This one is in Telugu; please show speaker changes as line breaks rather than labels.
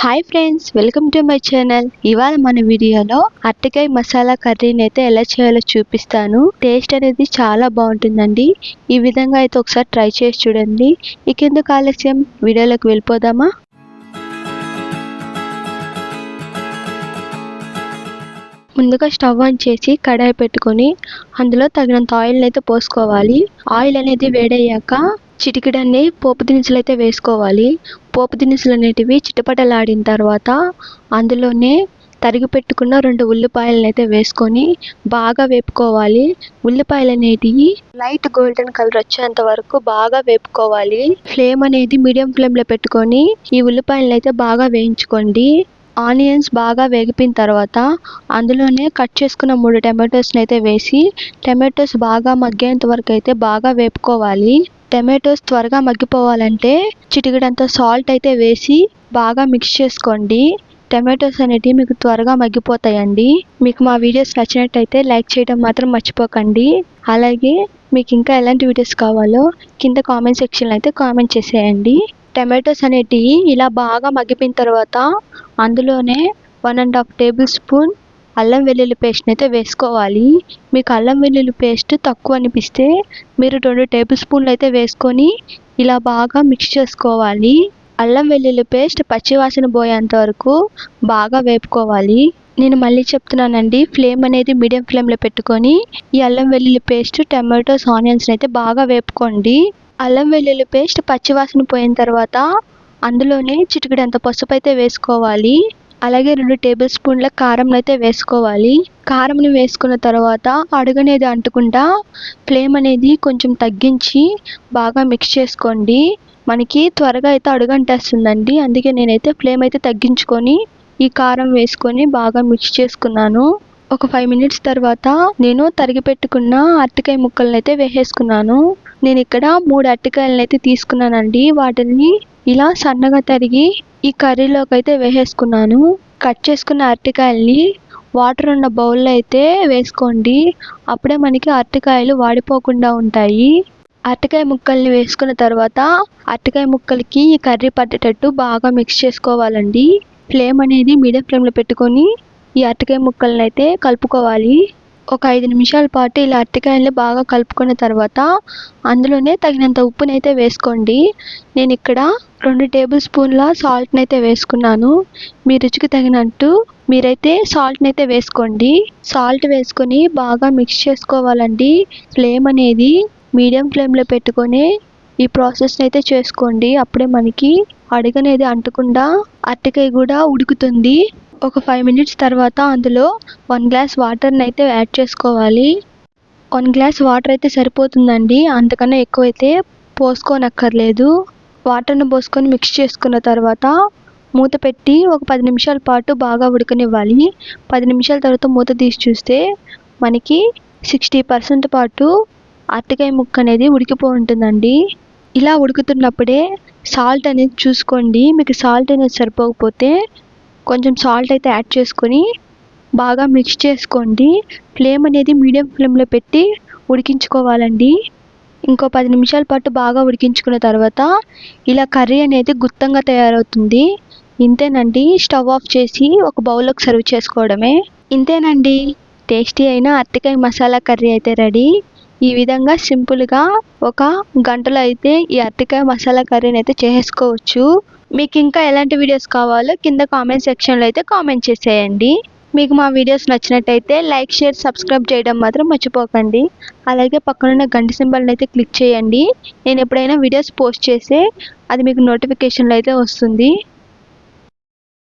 Hi friends welcome to my channel ఇవాళ మన వీడియోలో అరటికాయ మసాలా కర్రీని అయితే ఎలా చేయాలో చూపిస్తాను. టేస్ట్ అనేది చాలా బాగుంటుందండి. ఈ విధంగా అయితే ఒకసారి ట్రై చేసి చూడండి. ఇకెందుకు ఆలస్యం? వీడియోలోకి వెళ్ళిపోదామా? ముందుగా స్టవ్ ఆన్ చేసి కడాయి పెట్టుకొని అందులో తగినంత ఆయిల్ని అయితే పోసుకోవాలి. ఆయిల్ అనేది వేడయ్యాక చిటికిడన్ని పోపు దినుసులు అయితే వేసుకోవాలి. పోపు దినుసులు అనేటివి చిటపటలాడిన తర్వాత అందులోనే తరిగి పెట్టుకున్న రెండు ఉల్లిపాయలను అయితే వేసుకొని బాగా వేపుకోవాలి. ఉల్లిపాయలు అనేటివి లైట్ గోల్డెన్ కలర్ వచ్చేంత వరకు బాగా వేపుకోవాలి. ఫ్లేమ్ అనేది మీడియం ఫ్లేమ్లో పెట్టుకొని ఈ ఉల్లిపాయలను అయితే బాగా వేయించుకోండి. ఆనియన్స్ బాగా వేగిపోయిన తర్వాత అందులోనే కట్ చేసుకున్న మూడు టమాటోస్ని అయితే వేసి టమాటోస్ బాగా మగ్గేంత వరకు అయితే బాగా వేపుకోవాలి. టమాటోస్ త్వరగా మగ్గిపోవాలంటే చిటికెడంత సాల్ట్ అయితే వేసి బాగా మిక్స్ చేసుకోండి. టమాటోస్ అనేటివి మీకు త్వరగా మగ్గిపోతాయండి. మీకు మా వీడియోస్ నచ్చినట్టయితే లైక్ చేయడం మాత్రం మర్చిపోకండి. అలాగే మీకు ఇంకా ఎలాంటి వీడియోస్ కావాలో కింద కామెంట్ సెక్షన్లో అయితే కామెంట్ చేసేయండి. టమాటోస్ అనేటివి ఇలా బాగా మగ్గిపోయిన తర్వాత అందులోనే one and half tablespoon అల్లం వెల్లుల్లి పేస్ట్ని అయితే వేసుకోవాలి. మీకు అల్లం వెల్లుల్లి పేస్ట్ తక్కువ అనిపిస్తే మీరు రెండు టేబుల్ స్పూన్లు అయితే వేసుకొని ఇలా బాగా మిక్స్ చేసుకోవాలి. అల్లం వెల్లుల్లి పేస్ట్ పచ్చివాసన పోయేంత వరకు బాగా వేపుకోవాలి. నేను మళ్ళీ చెప్తున్నానండి ఫ్లేమ్ అనేది మీడియం ఫ్లేమ్లో పెట్టుకొని ఈ అల్లం వెల్లుల్లి పేస్ట్ టమాటోస్ ఆనియన్స్ని అయితే బాగా వేపుకోండి. అల్లం వెల్లుల్లి పేస్ట్ పచ్చివాసన పోయిన తర్వాత అందులోనే చిటికడంత పసుపు అయితే వేసుకోవాలి. అలాగే రెండు టేబుల్ స్పూన్ల కారం అయితే వేసుకోవాలి. కారంని వేసుకున్న తర్వాత అడుగనేది అంటుకుంటా ఫ్లేమ్ అనేది కొంచెం తగ్గించి బాగా మిక్స్ చేసుకోండి. మనకి త్వరగా అయితే అడుగంటేస్తుందండి. అందుకే నేనైతే ఫ్లేమ్ అయితే తగ్గించుకొని ఈ కారం వేసుకొని బాగా మిక్స్ చేసుకున్నాను. ఒక ఫైవ్ మినిట్స్ తర్వాత నేను తరిగి పెట్టుకున్న అరటికాయ ముక్కలను అయితే వేసేసుకున్నాను. నేను ఇక్కడ మూడు అరటికాయలను అయితే తీసుకున్నానండి. వాటిని ఇలా సన్నగా తరిగి ఈ కర్రీలోకి అయితే వేసేసుకున్నాను. కట్ చేసుకున్న అరటికాయల్ని వాటర్ ఉన్న బౌల్లో అయితే వేసుకోండి. అప్పుడే మనకి అరటికాయలు వాడిపోకుండా ఉంటాయి. అరటికాయ ముక్కల్ని వేసుకున్న తర్వాత అరటికాయ ముక్కలకి ఈ కర్రీ పట్టేటట్టు బాగా మిక్స్ చేసుకోవాలండి. ఫ్లేమ్ అనేది మీడియం ఫ్లేమ్లో పెట్టుకొని ఈ అరటికాయ ముక్కలని అయితే కలుపుకోవాలి. ఒక ఐదు నిమిషాల పాటు ఇలా అరటికాయల్ని బాగా కలుపుకున్న తర్వాత అందులోనే తగినంత ఉప్పునైతే వేసుకోండి. నేను ఇక్కడ రెండు టేబుల్ స్పూన్ల సాల్ట్ని అయితే వేసుకున్నాను. మీ రుచికి తగినట్టు మీరైతే సాల్ట్ని అయితే వేసుకోండి. సాల్ట్ వేసుకొని బాగా మిక్స్ చేసుకోవాలండి. ఫ్లేమ్ అనేది మీడియం ఫ్లేమ్లో పెట్టుకొని ఈ ప్రాసెస్ని అయితే చేసుకోండి. అప్పుడే మనకి అడుగనేది అంటకుండా అరటికాయ కూడా ఉడుకుతుంది. ఒక ఫైవ్ మినిట్స్ తర్వాత అందులో వన్ గ్లాస్ వాటర్ని అయితే యాడ్ చేసుకోవాలి. వన్ గ్లాస్ వాటర్ అయితే సరిపోతుందండి. అంతకన్నా ఎక్కువైతే పోసుకోనక్కర్లేదు. వాటర్ని పోసుకొని మిక్స్ చేసుకున్న తర్వాత మూత పెట్టి ఒక పది నిమిషాల పాటు బాగా ఉడకనివ్వాలి. పది నిమిషాల తర్వాత మూత తీసి చూస్తే మనకి సిక్స్టీ పర్సెంట్ పాటు అరటికాయ ముక్క అనేది ఉడికిపో ఉంటుందండి ఇలా ఉడుకుతున్నప్పుడే సాల్ట్ అనేది చూసుకోండి. మీకు సాల్ట్ అనేది సరిపోకపోతే కొంచెం సాల్ట్ అయితే యాడ్ చేసుకొని బాగా మిక్స్ చేసుకోండి. ఫ్లేమ్ అనేది మీడియం ఫ్లేమ్లో పెట్టి ఉడికించుకోవాలండి. ఇంకో పది నిమిషాల పాటు బాగా ఉడికించుకున్న తర్వాత ఇలా కర్రీ అనేది గుత్తంగా తయారవుతుంది. ఇంతేనండి. స్టవ్ ఆఫ్ చేసి ఒక బౌల్లోకి సర్వ్ చేసుకోవడమే. ఇంతేనండి. టేస్టీ అయిన అరటికాయ మసాలా కర్రీ అయితే రెడీ. ఈ విధంగా సింపుల్గా ఒక గంటలో అయితే ఈ అరటికాయ మసాలా కర్రీని అయితే చేసుకోవచ్చు. మీకు ఇంకా ఎలాంటి వీడియోస్ కావాలో కింద కామెంట్ సెక్షన్లో అయితే కామెంట్ చేసేయండి. మీకు మా వీడియోస్ నచ్చినట్టయితే లైక్ షేర్ సబ్స్క్రైబ్ చేయడం మాత్రం మర్చిపోకండి. అలాగే పక్కనున్న గంట సింబల్ని అయితే క్లిక్ చేయండి. నేను ఎప్పుడైనా వీడియోస్ పోస్ట్ చేస్తే అది మీకు నోటిఫికేషన్లో అయితే వస్తుంది.